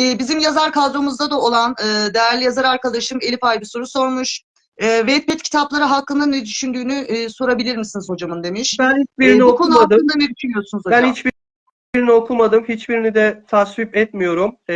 e, bizim yazar kadromuzda da olan e, değerli yazar arkadaşım Elif Ay bir soru sormuş. E, Wattpad kitapları hakkında ne düşündüğünü e, sorabilir misiniz hocamın demiş. Ben E, hiçbirini bu konu okumadım. hakkında ne düşünüyorsunuz hocam? Ben hiçbirini okumadım. Hiçbirini de tasvip etmiyorum. Ee,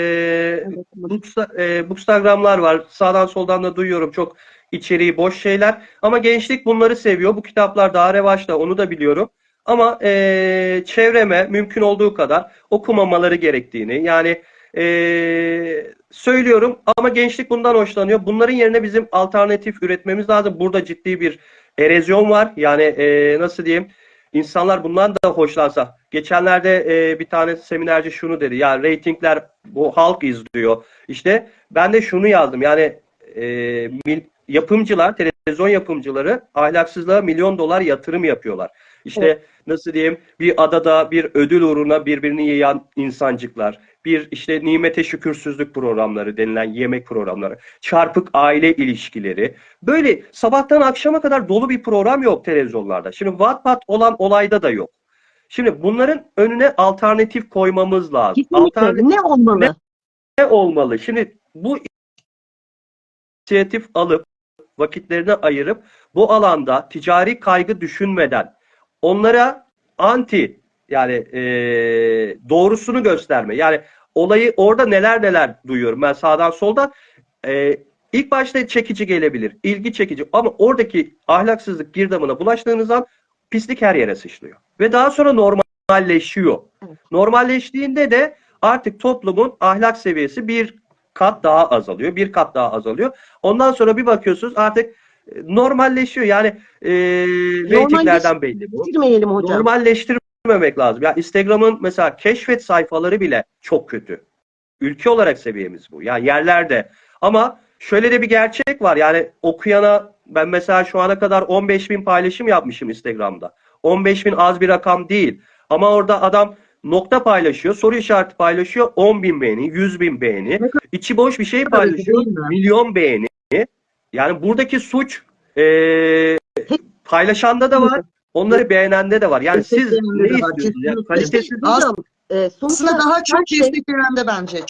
Evet, Booksta- e, Bookstagramlar var. Sağdan soldan da duyuyorum. Çok içeriği boş şeyler. Ama gençlik bunları seviyor. Bu kitaplar daha revaçta. Onu da biliyorum. Ama e, çevreme mümkün olduğu kadar okumamaları gerektiğini yani e, söylüyorum ama gençlik bundan hoşlanıyor. Bunların yerine bizim alternatif üretmemiz lazım. Burada ciddi bir erozyon var. Yani e, nasıl diyeyim? İnsanlar bundan da hoşlansa. Geçenlerde e, bir tane seminerci şunu dedi. Ya reytingler bu halk izliyor. İşte ben de şunu yazdım. Yani e, yapımcılar, televizyon yapımcıları ahlaksızlığa milyon dolar yatırım yapıyorlar. İşte nasıl diyeyim bir adada bir ödül uğruna birbirini yiyen insancıklar, bir işte nimete şükürsüzlük programları denilen yemek programları, çarpık aile ilişkileri. Böyle sabahtan akşama kadar dolu bir program yok televizyonlarda. Şimdi Wattpad olan olayda da yok. Şimdi bunların önüne alternatif koymamız lazım. Kesinlikle. Alternatif Ne olmalı? ne olmalı? Şimdi bu inisiyatif alıp vakitlerini ayırıp bu alanda ticari kaygı düşünmeden onlara anti yani e, doğrusunu gösterme. Yani olayı orada neler neler duyuyorum ben sağdan soldan. E, ilk başta çekici gelebilir, ilgi çekici ama oradaki ahlaksızlık girdabına bulaştığınız an pislik her yere sıçrıyor. Ve daha sonra normalleşiyor. Normalleştiğinde de artık toplumun ahlak seviyesi bir kat daha azalıyor. Bir kat daha azalıyor. Ondan sonra bir bakıyorsunuz artık e, normalleşiyor. Yani e, reytinglerden belli bu. Hocam. Normalleştirmemek lazım. Ya Instagram'ın mesela keşfet sayfaları bile çok kötü. Ülke olarak seviyemiz bu. Yani yerlerde. Ama şöyle de bir gerçek var. Yani okuyana ben mesela şu ana kadar 15 bin paylaşım yapmışım Instagram'da. 15 bin az bir rakam değil. Ama orada adam nokta paylaşıyor, soru işareti paylaşıyor, 10 bin beğeni, 100 bin beğeni. içi boş bir şey paylaşıyor, milyon beğeni. Yani buradaki suç eee paylaşanda da var, onları beğenende de var. Yani siz ne istiyorsunuz? Ya? kesinlikle. Kalitesiz e, sonuçta Aslında daha çok her şey- de bence.